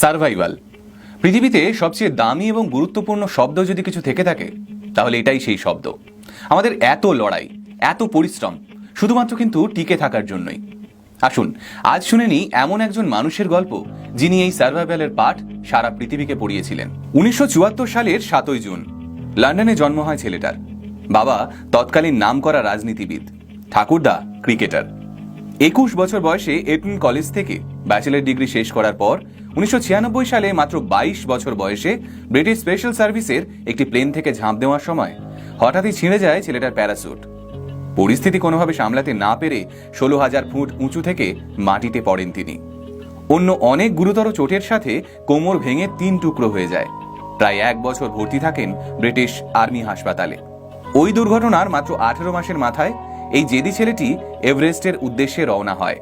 Survival. পৃথিবীতে সবচেয়ে দামি এবং গুরুত্বপূর্ণ শব্দ যদি কিছু থেকে থাকে, তাহলে এটাই সেই শব্দ। আমাদের এত লড়াই, এত পরিশ্রম, শুধুমাত্র কিন্তু টিকে থাকার জন্যই। আসুন, আজ শুনে নিই এমন একজন মানুষের গল্প, যিনি এই সার্ভাইভালের পাঠ সারা পৃথিবীকে পড়িয়েছিলেন। উনিশশো চুয়াত্তর সালের সাতই জুন, লন্ডনে জন্ম হয় ছেলেটার। বাবা তৎকালীন নামকরা রাজনীতিবিদ, ঠাকুরদা ক্রিকেটার। একুশ বছর বয়সে এটন কলেজ থেকে ব্যাচেলার ডিগ্রি শেষ করার পর উনিশশো ছিয়ানব্বই সালে মাত্র বাইশ বছর বয়সে ব্রিটিশ স্পেশাল সার্ভিসের একটি প্লেন থেকে ঝাঁপ দেওয়ার সময় হঠাৎই ছিঁড়ে যায় ছেলেটার প্যারাসুট। পরিস্থিতি কোনোভাবে সামলাতে না পেরে ষোলো হাজার ফুট উঁচু থেকে মাটিতে পড়েন তিনি। অন্য অনেক গুরুতর চোটের সাথে কোমর ভেঙে তিন টুকরো হয়ে যায়। প্রায় এক বছর ভর্তি থাকেন ব্রিটিশ আর্মি হাসপাতালে। ওই দুর্ঘটনার মাত্র আঠেরো মাসের মাথায় এই জেদি ছেলেটি এভারেস্টের উদ্দেশ্যে রওনা হয়।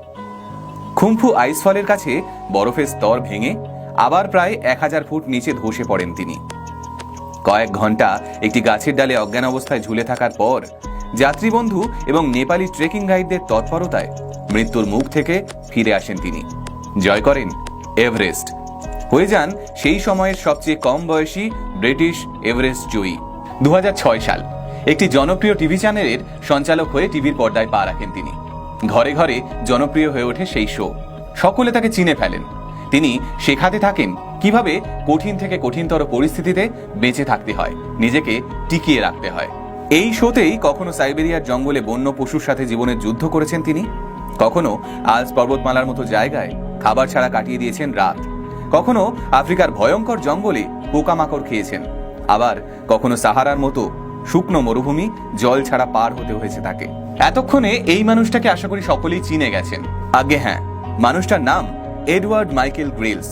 খুম্ফু আইসফলের কাছে বরফের স্তর ভেঙে আবার প্রায় এক হাজার ফুট নিচে ধসে পড়েন তিনি। কয়েক ঘণ্টা একটি গাছের ডালে অজ্ঞান অবস্থায় ঝুলে থাকার পর যাত্রীবন্ধু এবং নেপালি ট্রেকিং গাইডদের তৎপরতায় মৃত্যুর মুখ থেকে ফিরে আসেন তিনি। জয় করেন এভারেস্ট। হয়ে যান সেই সময়ের সবচেয়ে কম বয়সী ব্রিটিশ এভারেস্ট জয়ী দু হাজার ছয় সাল। একটি জনপ্রিয় টিভি চ্যানেলের সঞ্চালক হয়ে টিভির পর্দায় পা রাখেন তিনি। ঘরে ঘরে জনপ্রিয় হয়ে ওঠে সেই শো। সকলে তাকে চিনে ফেলেন। তিনি শেখাতে থাকেন কীভাবে কঠিন থেকে কঠিনতর পরিস্থিতিতে বেঁচে থাকতে হয়, নিজেকে টিকিয়ে রাখতে হয়। এই শোতেই কখনো সাইবেরিয়ার জঙ্গলে বন্য পশুর সাথে জীবনের যুদ্ধ করেছেন তিনি? কখনো আলস পর্বতমালার মতো জায়গায় খাবার ছাড়া কাটিয়ে দিয়েছেন রাত? কখনো আফ্রিকার ভয়ঙ্কর জঙ্গলে পোকামাকড় খেয়েছেন? আবার কখনো সাহারার মতো শুকনো মরুভূমি, জল ছাড়া পার হতে হয়েছে তাকে। এতক্ষণে এই মানুষটাকে আশা করি সকলেই চিনে গেছেন। আগে হ্যাঁ মানুষটার নাম এডওয়ার্ড মাইকেল গ্রিলস,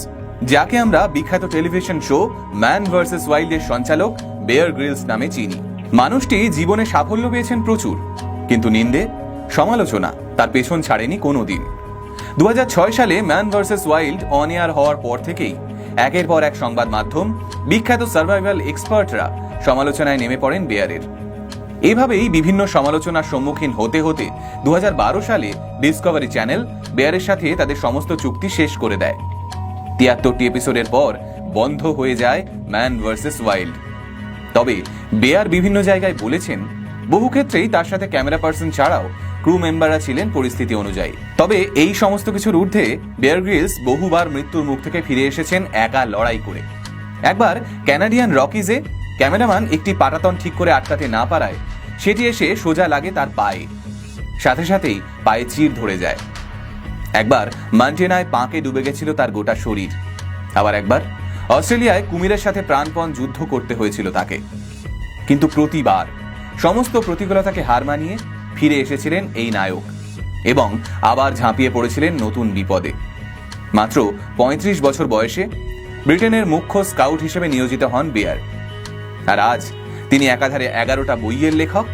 যাকে আমরা বিখ্যাত টেলিভিশন শো ম্যান ভার্সেস ওয়াইল্ডের সঞ্চালক বেয়ার গ্রিলস নামে চিনি। মানুষটি জীবনে সাফল্য পেয়েছেন প্রচুর, কিন্তু নিন্দে, সমালোচনা তার পেছন ছাড়েনি কোনোদিন। দু হাজার ছয় সালে man versus wild on air হওয়ার পর থেকেই একের পর এক সংবাদ মাধ্যম, বিখ্যাত সার্ভাইভাল এক্সপার্টরা সমালোচনায় নেমে পড়েন বেয়ারের। এভাবেই বিভিন্ন সমালোচনার সম্মুখীন হতে হতে দু সালে ডিসকভারি চ্যানেল বেয়ারের সাথে তাদের সমস্ত চুক্তি শেষ করে দেয়। তিয়াত্তরটি এপিসোডের পর বন্ধ হয়ে যায় ম্যান ভার্সেস ওয়াইল্ড। তবে বেয়ার বিভিন্ন জায়গায় বলেছেন, বহু ক্ষেত্রেই তার সাথে ক্যামেরা পার্সন ছাড়াও ক্রু মেম্বাররা ছিলেন পরিস্থিতি অনুযায়ী। তবে এই সমস্ত কিছুর ঊর্ধ্বে বেয়ার গ্রিলস বহুবার মৃত্যুর মুখ থেকে ফিরে এসেছেন একা লড়াই করে। একবার ক্যানাডিয়ান রকিজে ক্যামেরাম্যান একটি পাটাতন ঠিক করে আটকাতে না পারায় সেটি এসে সোজা লাগে তার পায়ে। সাথে সাথেই পায়ে চির ধরে যায়। একবার মান্টেনায় পাঁকে ডুবে গেছিল তার গোটা শরীর। আবার একবার অস্ট্রেলিয়ায় কুমিরের সাথে প্রাণপণ যুদ্ধ করতে হয়েছিল তাকে। কিন্তু প্রতিবার সমস্ত প্রতিকূলতাকে হার মানিয়ে ফিরে এসেছিলেন এই নায়ক এবং আবার ঝাঁপিয়ে পড়েছিলেন নতুন বিপদে। মাত্র ৩৫ বছর বয়সে ব্রিটেনের মুখ্য স্কাউট হিসেবে নিয়োজিত হন বেয়ার। আর আজ তিনি একাধারে এগারোটা বইয়ের লেখক,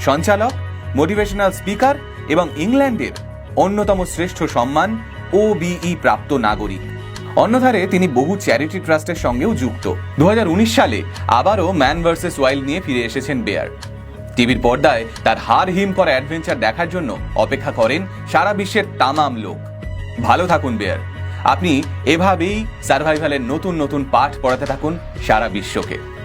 সঞ্চালক মোটিভেশনাল স্পিকার এবং ইংল্যান্ডের অন্যতম শ্রেষ্ঠ সম্মান ও বিই প্রাপ্ত নাগরিক। অন্যধারে তিনি বহু চ্যারিটি ট্রাস্টের সঙ্গেও যুক্ত। দুহাজার উনিশ সালে আবারও ম্যান ভার্সেস ওয়াইল্ড নিয়ে ফিরে এসেছেন বেয়ার। টিভির পর্দায় তার হার হিম করা অ্যাডভেঞ্চার দেখার জন্য অপেক্ষা করেন সারা বিশ্বের তামাম লোক। ভালো থাকুন বেয়ার। আপনি এভাবেই সার্ভাইভালের নতুন নতুন পাঠ পড়াতে থাকুন সারা বিশ্বকে।